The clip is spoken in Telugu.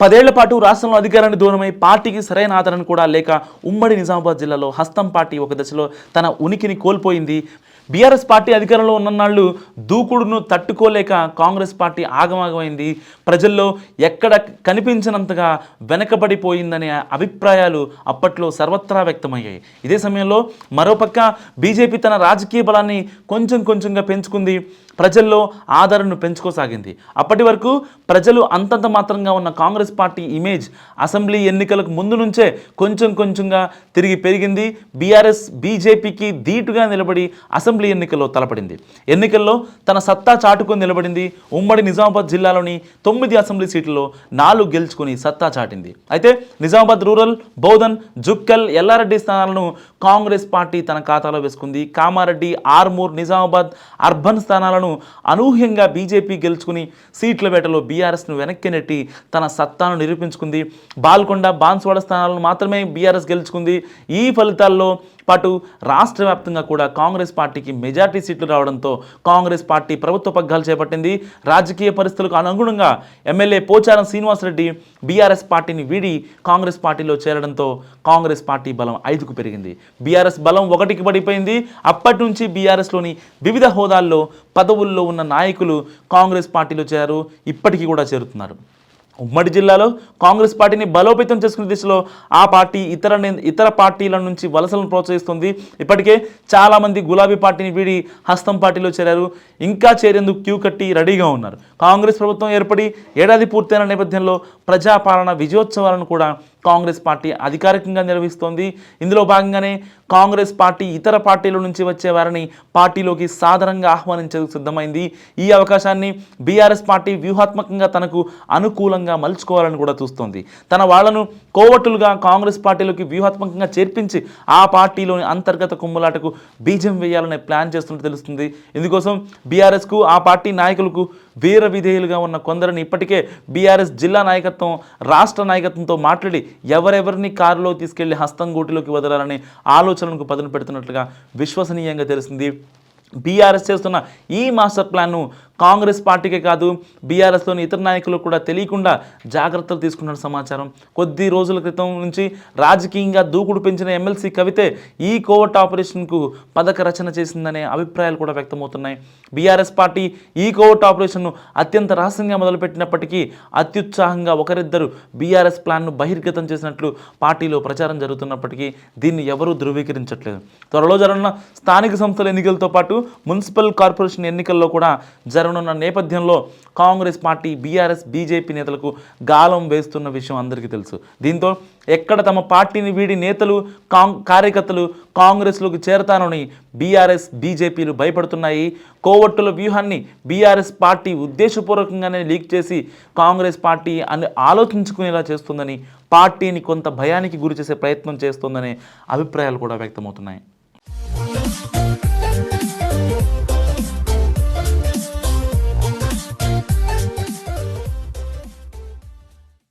పదేళ్ళ పాటు రాష్ట్రంలో అధికారాన్ని దూరమై పార్టీకి సరైన ఆదరణ కూడా లేక ఉమ్మడి నిజామాబాద్ జిల్లాలో హస్తం పార్టీ ఒక దశలో తన ఉనికిని కోల్పోయింది. బీఆర్ఎస్ పార్టీ అధికారంలో ఉన్ననాళ్ళు దూకుడును తట్టుకోలేక కాంగ్రెస్ పార్టీ ఆగమాగమైంది. ప్రజల్లో ఎక్కడ కనిపించినంతగా వెనకబడిపోయిందనే అభిప్రాయాలు అప్పట్లో సర్వత్రా వ్యక్తమయ్యాయి. ఇదే సమయంలో మరోపక్క బీజేపీ తన రాజకీయ బలాన్ని కొంచెం కొంచెంగా పెంచుకుంది. ప్రజల్లో ఆదరణను పెంచుకోసాగింది. అప్పటి వరకు ప్రజలు అంతంత మాత్రంగా ఉన్న కాంగ్రెస్ పార్టీ ఇమేజ్ అసెంబ్లీ ఎన్నికలకు ముందు నుంచే కొంచెం కొంచెంగా తిరిగి పెరిగింది. బీఆర్ఎస్ బీజేపీకి ధీటుగా నిలబడి అసెంబ్లీ ఎన్నికల్లో తలపడింది. ఎన్నికల్లో తన సత్తా చాటుకొని నిలబడింది. ఉమ్మడి నిజామాబాద్ జిల్లాలోని తొమ్మిది అసెంబ్లీ సీట్లలో నాలుగు గెలుచుకుని సత్తా చాటింది. అయితే నిజామాబాద్ రూరల్ బౌధన్ జుక్కల్ ఎల్లారెడ్డి స్థానాలను కాంగ్రెస్ పార్టీ తన ఖాతాలో వేసుకుంది. కామారెడ్డి ఆర్మూర్ నిజామాబాద్ అర్బన్ స్థానాలను అనూహ్యంగా బీజేపీ గెలుచుకుని సీట్ల వేటలో బీఆర్ఎస్ను వెనక్కి నెట్టి తన సత్తాను నిరూపించుకుంది. బాల్కొండ బాన్స్వాడ స్థానాలను మాత్రమే బీఆర్ఎస్ గెలుచుకుంది. ఈ ఫలితాల్లో పాటు రాష్ట్ర వ్యాప్తంగా కూడా కాంగ్రెస్ పార్టీకి మెజార్టీ సీట్లు రావడంతో కాంగ్రెస్ పార్టీ ప్రభుత్వ పగ్గాలు చేపట్టింది. రాజకీయ పరిస్థితులకు అనుగుణంగా ఎమ్మెల్యే పోచారం శ్రీనివాసరెడ్డి బీఆర్ఎస్ పార్టీని వీడి కాంగ్రెస్ పార్టీలో చేరడంతో కాంగ్రెస్ పార్టీ బలం ఐదుకు పెరిగింది. బీఆర్ఎస్ బలం ఒకటికి పడిపోయింది. అప్పటి నుంచి బీఆర్ఎస్లోని వివిధ హోదాల్లో పదవుల్లో ఉన్న నాయకులు కాంగ్రెస్ పార్టీలో చేరారు. ఇప్పటికీ కూడా చేరుతున్నారు. ఉమ్మడి జిల్లాలో కాంగ్రెస్ పార్టీని బలోపేతం చేసుకునే దిశలో ఆ పార్టీ ఇతర ఇతర పార్టీల నుంచి వలసలను ప్రోత్సహిస్తుంది. ఇప్పటికే చాలామంది గులాబీ పార్టీని వీడి హస్తం పార్టీలో చేరారు. ఇంకా చేరేందుకు క్యూ కట్టి రెడీగా ఉన్నారు. కాంగ్రెస్ ప్రభుత్వం ఏర్పడి ఏడాది పూర్తయిన నేపథ్యంలో ప్రజాపాలన విజయోత్సవాలను కూడా కాంగ్రెస్ పార్టీ అధికారికంగా నిర్వహిస్తోంది. ఇందులో భాగంగానే కాంగ్రెస్ పార్టీ ఇతర పార్టీల నుంచి వచ్చే వారిని పార్టీలోకి సాధారణంగా ఆహ్వానించేందుకు సిద్ధమైంది. ఈ అవకాశాన్ని బీఆర్ఎస్ పార్టీ వ్యూహాత్మకంగా తనకు అనుకూలంగా మలుచుకోవాలని కూడా చూస్తోంది. తన వాళ్ళను కోవట్టులుగా కాంగ్రెస్ పార్టీలోకి వ్యూహాత్మకంగా చేర్పించి ఆ పార్టీలోని అంతర్గత కుమ్ములాటకు బీజం వేయాలనే ప్లాన్ చేస్తున్నట్టు తెలుస్తుంది. ఇందుకోసం బీఆర్ఎస్కు ఆ పార్టీ నాయకులకు వీర విధేయులుగా ఉన్న కొందరిని ఇప్పటికే బీఆర్ఎస్ జిల్లా నాయకత్వం రాష్ట్ర నాయకత్వంతో మాట్లాడి ఎవరెవరిని కారులో తీసుకెళ్ళి హస్తం గూటిలోకి వదలాలనే ఆలోచనలకు పదును పెడుతున్నట్లుగా విశ్వసనీయంగా తెలిసింది. బీఆర్ఎస్ చేస్తున్న ఈ మాస్టర్ ప్లాన్ను కాంగ్రెస్ పార్టీకే కాదు బీఆర్ఎస్లోని ఇతర నాయకులు కూడా తెలియకుండా జాగ్రత్తలు తీసుకున్న సమాచారం. కొద్ది రోజుల క్రితం నుంచి రాజకీయంగా దూకుడు పెంచిన ఎమ్మెల్సీ కవితే ఈ కోవట్ ఆపరేషన్కు పథక రచన చేసిందనే అభిప్రాయాలు కూడా వ్యక్తమవుతున్నాయి. బీఆర్ఎస్ పార్టీ ఈ కోవట్ ఆపరేషన్ను అత్యంత రహస్యంగా మొదలుపెట్టినప్పటికీ అత్యుత్సాహంగా ఒకరిద్దరు బీఆర్ఎస్ ప్లాన్ను బహిర్గతం చేసినట్లు పార్టీలో ప్రచారం జరుగుతున్నప్పటికీ దీన్ని ఎవరూ ధృవీకరించట్లేదు. త్వరలో జరగనున్న స్థానిక సంస్థల ఎన్నికలతో పాటు మున్సిపల్ కార్పొరేషన్ ఎన్నికల్లో కూడా జరగ జరగనున్న నేపథ్యంలో కాంగ్రెస్ పార్టీ బీఆర్ఎస్ బీజేపీ నేతలకు గాలం వేస్తున్న విషయం అందరికీ తెలుసు. దీంతో ఎక్కడ తమ పార్టీని వీడి నేతలు కాంగ్ కార్యకర్తలు కాంగ్రెస్లోకి చేరతానని బీఆర్ఎస్ బీజేపీలు భయపడుతున్నాయి. కోవట్టుల వ్యూహాన్ని బీఆర్ఎస్ పార్టీ ఉద్దేశపూర్వకంగానే లీక్ చేసి కాంగ్రెస్ పార్టీ అని ఆలోచించుకునేలా చేస్తుందని పార్టీని కొంత భయానికి గురి చేసే ప్రయత్నం చేస్తుందనే అభిప్రాయాలు కూడా వ్యక్తమవుతున్నాయి.